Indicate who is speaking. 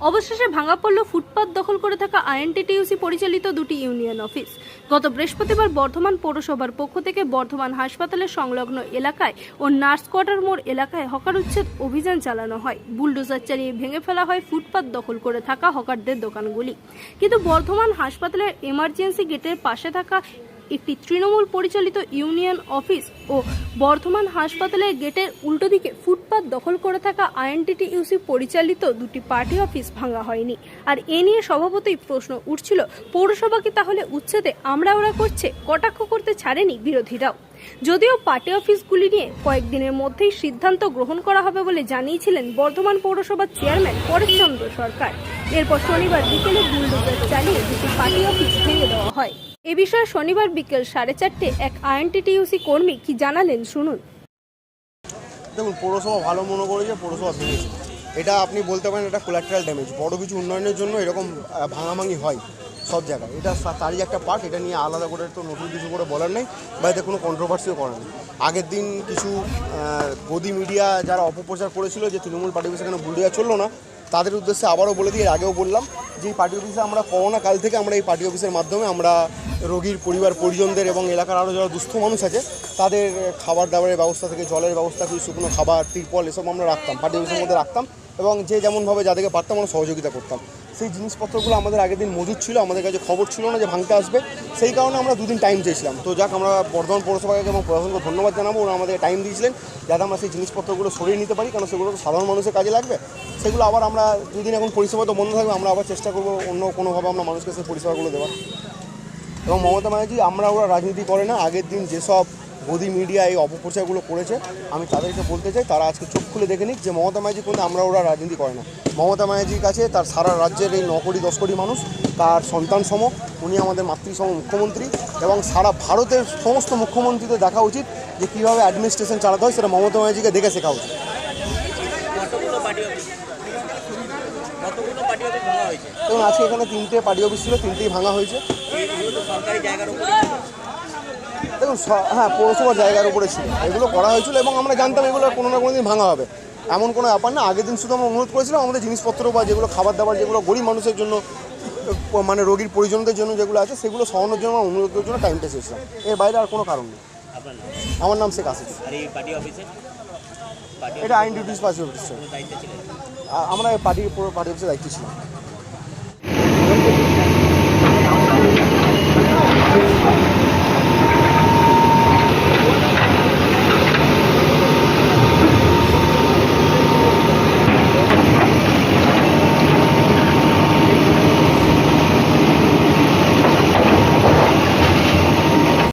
Speaker 1: অবশেষে ভাঙা পড়ল ফুটপাত দখল করে থাকা আইএনটিটিউসি পরিচালিত দুটি ইউনিয়ন অফিস। গত বৃহস্পতিবার বর্ধমান পৌরসভার পক্ষ থেকে বর্ধমান হাসপাতালের সংলগ্ন এলাকায় ও নার্স কোয়ার্টার মোড় এলাকায় হকার উচ্ছেদ অভিযান চালানো হয়। বুলডোজার চালিয়ে ভেঙে ফেলা হয় ফুটপাত দখল করে থাকা হকারদের দোকানগুলি। কিন্তু বর্ধমান হাসপাতালের এমার্জেন্সি গেটের পাশে থাকা একটি তৃণমূল পরিচালিত ইউনিয়ন অফিস ও বর্ধমান হাসপাতালের গেটের উল্টো দিকে ফুটপাত দখল করে থাকা আইএনটিটিইউসি পরিচালিত দুটি পার্টি অফিস ভাঙা হয়নি। আর এ নিয়ে স্বভাবতই প্রশ্ন উঠছিল পৌরসভাকে তাহলে উচ্ছেদে আমরা ওরা করছে, কটাক্ষ করতে ছাড়েনি বিরোধীরাও? যদিও পার্টি অফিসগুলি নিয়ে কয়েকদিনের মধ্যেই সিদ্ধান্ত গ্রহণ করা হবে বলে জানিয়েছিলেন বর্ধমান পৌরসভার চেয়ারম্যান পরেশচন্দ্র সরকার। এরপর শনিবার বিকেলে বুলডোজার চালিয়ে দুটি পার্টি অফিস ভেঙে দেওয়া হয়। এ বিষয়ে শনিবার বিকেল সাড়ে চারটে এক আইএনটিটিউসি কর্মী কি জানালেন শুনুন।
Speaker 2: দেখুন, পৌরসভা ভালো মনে করেছে, পৌরসভা ভেঙেছে। এটা আপনি বলতে পারেন এটা কোলাট্রাল ড্যামেজ বড় কিছু উন্নয়নের জন্য এরকম ভাঙাভাঙি হয় সব জায়গায়। এটা তারই একটা পার্ট এটা নিয়ে আলাদা করে তো নতুন কিছু করে বলার নেই, বা এতে কোনো কন্ট্রোভার্সিও করার নেই। আগের দিন কিছু গদি মিডিয়া যারা অপপ্রচার করেছিল যে তৃণমূল পার্টি অফিসে এখানে বুলডিয়া চলল না তাদের উদ্দেশ্যে আবারও বলে দিই আগেও বললাম যে এই পার্টি অফিসে আমরা করোনা কাল থেকে আমরা এই পার্টি অফিসের মাধ্যমে আমরা রোগীর পরিবার, পরিজনদের এবং এলাকার আরও যারা দুস্থ মানুষ আছে, তাদের খাবার দাবারের ব্যবস্থা থেকে জলের ব্যবস্থা কিছু শুকনো খাবার, তিরপল, এসব আমরা রাখতাম, পার্টি অফিসের মধ্যে রাখতাম। এবং যে যেমনভাবে যাদেরকে পারতাম আমরা সহযোগিতা করতাম। সেই জিনিসপত্রগুলো আমাদের আগের দিন মজুদ ছিল, আমাদের কাছে খবর ছিল না যে ভাঙতে আসবে। সেই কারণে আমরা দুদিন টাইম চেয়েছিলাম। তো যাক, আমরা বর্ধমান পৌরসভাকে এবং প্রশাসনকে ধন্যবাদ জানাব, ওরা আমাদের টাইম দিয়েছিলেন যাতে আমরা সেই জিনিসপত্রগুলো সরিয়ে নিতে পারি, কারণ সেগুলো তো সাধারণ মানুষের কাজে লাগবে। সেগুলো আবার আমরা দুদিন এখন পরিষেবা তো বন্ধ থাকবে, আমরা আবার চেষ্টা করব অন্য কোনোভাবে আমরা মানুষকে সেই পরিষেবাগুলো দেওয়ার। এবং মমতা ব্যানার্জি, আমরা ওরা রাজনীতি করে না, আগের দিন যেসব গদি মিডিয়া এই অপপ্রচারগুলো করেছে আমি তাদেরকে বলতে চাই তারা আজকে চোখ খুলে দেখে নিক যে মমতা ব্যানার্জি কিন্তু আমরা ওরা রাজনীতি করে না। মমতা ব্যানার্জির কাছে তার সারা রাজ্যের এই ন কোটি দশ কোটি মানুষ তার সন্তান সম উনি আমাদের মাতৃসম মুখ্যমন্ত্রী এবং সারা ভারতের সমস্ত মুখ্যমন্ত্রীদের দেখা উচিত যে কীভাবে অ্যাডমিনিস্ট্রেশন চালাতে হয় সেটা মমতা ব্যানার্জিকে দেখে শেখা উচিত। এবং আজকে এখানে তিনটে পার্টি অফিস ছিল তিনটেই ভাঙা হয়েছে।
Speaker 3: সরকারি জায়গার উপরে
Speaker 2: স- হ্যাঁ পৌরসভার জায়গার উপরে ছিল। এগুলো করা হয়েছিল এবং আমরা জানতাম এগুলো কোনো না কোনো দিন ভাঙা হবে। এমন কোনো ব্যাপার না আগের দিন শুধু আমরা অনুরোধ করেছিলাম আমাদের জিনিসপত্র বা যেগুলো খাবার দাবার যেগুলো গরিব মানুষের জন্য মানে রোগীর পরিজনদের জন্য যেগুলো আছে সেগুলো সহানোর জন্য আমরা অনুরোধের জন্য টাইমটা চেয়েছিলাম এর বাইরে আর কোনো কারণ নেই। আমার নাম শেখ আসিফ।
Speaker 3: অফিসে
Speaker 2: এটা আইন ডিউটিস পার্টি অফিস আমরা পার্টি পুরো পার্টি অফিসের দায়িত্ব ছিলাম।